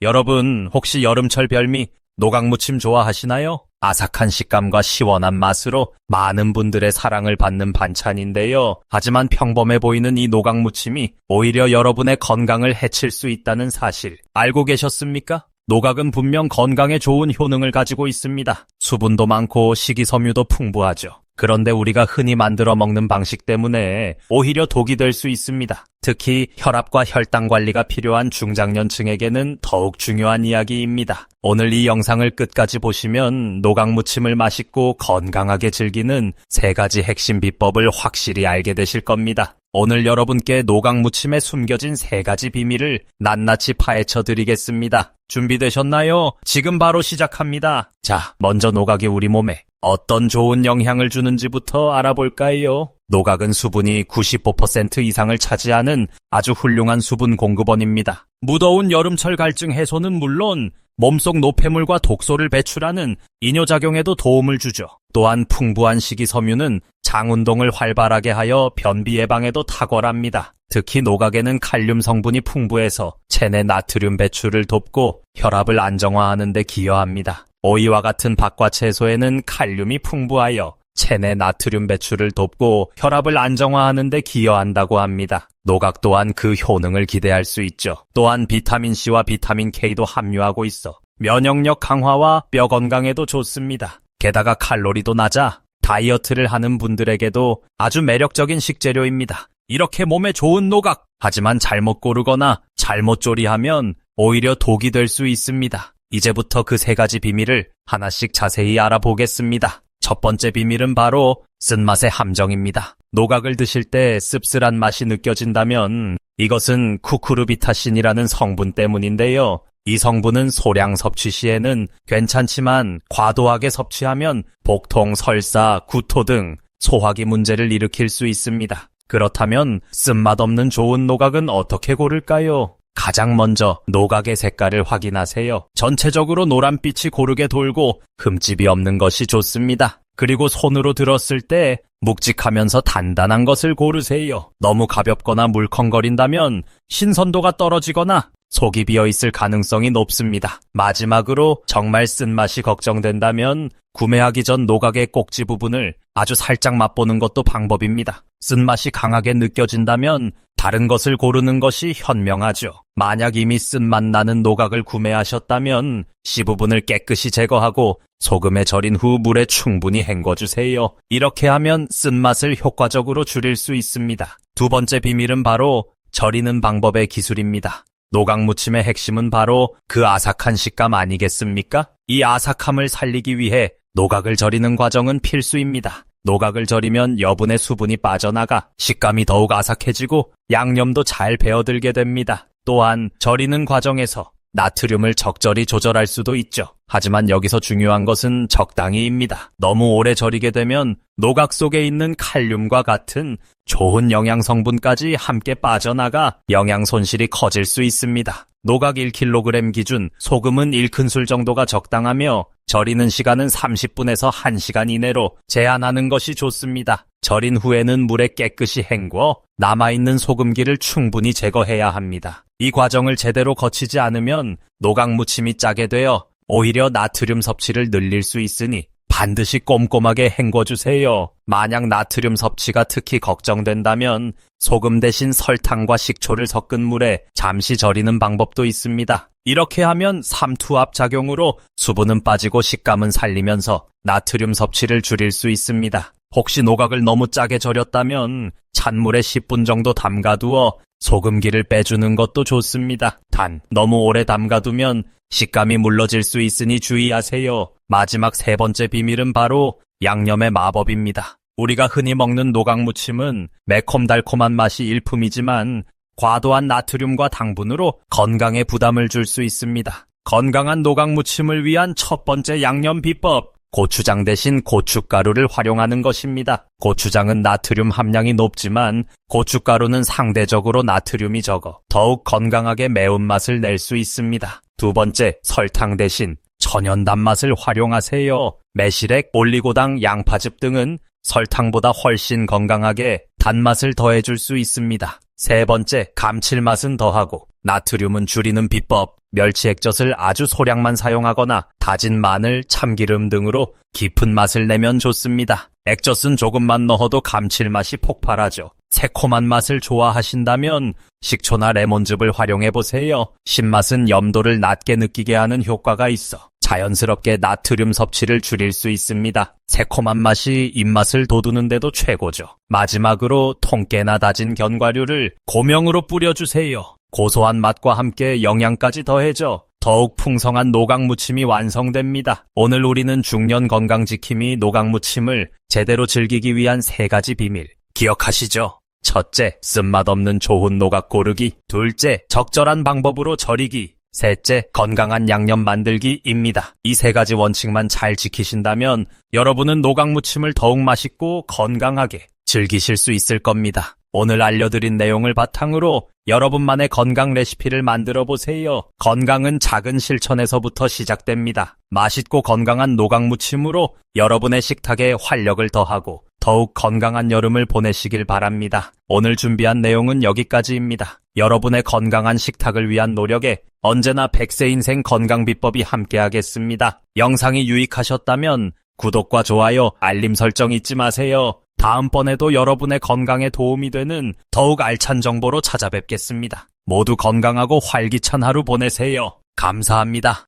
여러분, 혹시 여름철 별미 노각무침 좋아하시나요? 아삭한 식감과 시원한 맛으로 많은 분들의 사랑을 받는 반찬인데요. 하지만 평범해 보이는 이 노각무침이 오히려 여러분의 건강을 해칠 수 있다는 사실 알고 계셨습니까? 노각은 분명 건강에 좋은 효능을 가지고 있습니다. 수분도 많고 식이섬유도 풍부하죠. 그런데 우리가 흔히 만들어 먹는 방식 때문에 오히려 독이 될 수 있습니다. 특히 혈압과 혈당 관리가 필요한 중장년층에게는 더욱 중요한 이야기입니다. 오늘 이 영상을 끝까지 보시면 노각무침을 맛있고 건강하게 즐기는 세 가지 핵심 비법을 확실히 알게 되실 겁니다. 오늘 여러분께 노각무침에 숨겨진 세 가지 비밀을 낱낱이 파헤쳐 드리겠습니다. 준비되셨나요? 지금 바로 시작합니다. 자, 먼저 노각이 우리 몸에 어떤 좋은 영향을 주는지부터 알아볼까요? 노각은 수분이 95% 이상을 차지하는 아주 훌륭한 수분 공급원입니다. 무더운 여름철 갈증 해소는 물론 몸속 노폐물과 독소를 배출하는 이뇨작용에도 도움을 주죠. 또한 풍부한 식이섬유는 장운동을 활발하게 하여 변비 예방에도 탁월합니다. 특히 노각에는 칼륨 성분이 풍부해서 체내 나트륨 배출을 돕고 혈압을 안정화하는 데 기여합니다. 오이와 같은 박과 채소에는 칼륨이 풍부하여 체내 나트륨 배출을 돕고 혈압을 안정화하는 데 기여한다고 합니다. 노각 또한 그 효능을 기대할 수 있죠. 또한 비타민C와 비타민K도 함유하고 있어 면역력 강화와 뼈 건강에도 좋습니다. 게다가 칼로리도 낮아 다이어트를 하는 분들에게도 아주 매력적인 식재료입니다. 이렇게 몸에 좋은 노각, 하지만 잘못 고르거나 잘못 조리하면 오히려 독이 될 수 있습니다. 이제부터 그 세 가지 비밀을 하나씩 자세히 알아보겠습니다. 첫 번째 비밀은 바로 쓴맛의 함정입니다. 노각을 드실 때 씁쓸한 맛이 느껴진다면 이것은 쿠쿠르비타신이라는 성분 때문인데요. 이 성분은 소량 섭취 시에는 괜찮지만 과도하게 섭취하면 복통, 설사, 구토 등 소화기 문제를 일으킬 수 있습니다. 그렇다면 쓴맛 없는 좋은 노각은 어떻게 고를까요? 가장 먼저 노각의 색깔을 확인하세요. 전체적으로 노란빛이 고르게 돌고 흠집이 없는 것이 좋습니다. 그리고 손으로 들었을 때 묵직하면서 단단한 것을 고르세요. 너무 가볍거나 물컹거린다면 신선도가 떨어지거나 속이 비어 있을 가능성이 높습니다. 마지막으로 정말 쓴맛이 걱정된다면 구매하기 전 노각의 꼭지 부분을 아주 살짝 맛보는 것도 방법입니다. 쓴맛이 강하게 느껴진다면 다른 것을 고르는 것이 현명하죠. 만약 이미 쓴맛 나는 노각을 구매하셨다면 씨 부분을 깨끗이 제거하고 소금에 절인 후 물에 충분히 헹궈주세요. 이렇게 하면 쓴맛을 효과적으로 줄일 수 있습니다. 두 번째 비밀은 바로 절이는 방법의 기술입니다. 노각 무침의 핵심은 바로 그 아삭한 식감 아니겠습니까? 이 아삭함을 살리기 위해 노각을 절이는 과정은 필수입니다. 노각을 절이면 여분의 수분이 빠져나가 식감이 더욱 아삭해지고 양념도 잘 배어들게 됩니다. 또한 절이는 과정에서 나트륨을 적절히 조절할 수도 있죠. 하지만 여기서 중요한 것은 적당히입니다. 너무 오래 절이게 되면 노각 속에 있는 칼륨과 같은 좋은 영양 성분까지 함께 빠져나가 영양 손실이 커질 수 있습니다. 노각 1kg 기준 소금은 1큰술 정도가 적당하며 절이는 시간은 30분에서 1시간 이내로 제한하는 것이 좋습니다. 절인 후에는 물에 깨끗이 헹궈 남아있는 소금기를 충분히 제거해야 합니다. 이 과정을 제대로 거치지 않으면 노각 무침이 짜게 되어 오히려 나트륨 섭취를 늘릴 수 있으니 반드시 꼼꼼하게 헹궈주세요. 만약 나트륨 섭취가 특히 걱정된다면 소금 대신 설탕과 식초를 섞은 물에 잠시 절이는 방법도 있습니다. 이렇게 하면 삼투압 작용으로 수분은 빠지고 식감은 살리면서 나트륨 섭취를 줄일 수 있습니다. 혹시 노각을 너무 짜게 절였다면 찬물에 10분 정도 담가두어 소금기를 빼주는 것도 좋습니다. 단, 너무 오래 담가두면 식감이 물러질 수 있으니 주의하세요. 마지막 세 번째 비밀은 바로 양념의 마법입니다. 우리가 흔히 먹는 노각무침은 매콤달콤한 맛이 일품이지만 과도한 나트륨과 당분으로 건강에 부담을 줄 수 있습니다. 건강한 노각무침을 위한 첫 번째 양념 비법. 고추장 대신 고춧가루를 활용하는 것입니다. 고추장은 나트륨 함량이 높지만 고춧가루는 상대적으로 나트륨이 적어 더욱 건강하게 매운맛을 낼 수 있습니다. 두 번째, 설탕 대신 천연 단맛을 활용하세요. 매실액, 올리고당, 양파즙 등은 설탕보다 훨씬 건강하게 단맛을 더해줄 수 있습니다. 세 번째, 감칠맛은 더하고 나트륨은 줄이는 비법. 멸치 액젓을 아주 소량만 사용하거나 다진 마늘, 참기름 등으로 깊은 맛을 내면 좋습니다. 액젓은 조금만 넣어도 감칠맛이 폭발하죠. 새콤한 맛을 좋아하신다면 식초나 레몬즙을 활용해 보세요. 신맛은 염도를 낮게 느끼게 하는 효과가 있어 자연스럽게 나트륨 섭취를 줄일 수 있습니다. 새콤한 맛이 입맛을 돋우는데도 최고죠. 마지막으로 통깨나 다진 견과류를 고명으로 뿌려주세요. 고소한 맛과 함께 영양까지 더해져 더욱 풍성한 노각무침이 완성됩니다. 오늘 우리는 중년 건강지킴이 노각무침을 제대로 즐기기 위한 세 가지 비밀 기억하시죠? 첫째, 쓴맛 없는 좋은 노각 고르기. 둘째, 적절한 방법으로 절이기. 셋째, 건강한 양념 만들기입니다. 이 세 가지 원칙만 잘 지키신다면 여러분은 노각무침을 더욱 맛있고 건강하게 즐기실 수 있을 겁니다. 오늘 알려드린 내용을 바탕으로 여러분만의 건강 레시피를 만들어 보세요. 건강은 작은 실천에서부터 시작됩니다. 맛있고 건강한 노각무침으로 여러분의 식탁에 활력을 더하고 더욱 건강한 여름을 보내시길 바랍니다. 오늘 준비한 내용은 여기까지입니다. 여러분의 건강한 식탁을 위한 노력에 언제나 백세 인생 건강 비법이 함께하겠습니다. 영상이 유익하셨다면 구독과 좋아요, 알림 설정 잊지 마세요. 다음번에도 여러분의 건강에 도움이 되는 더욱 알찬 정보로 찾아뵙겠습니다. 모두 건강하고 활기찬 하루 보내세요. 감사합니다.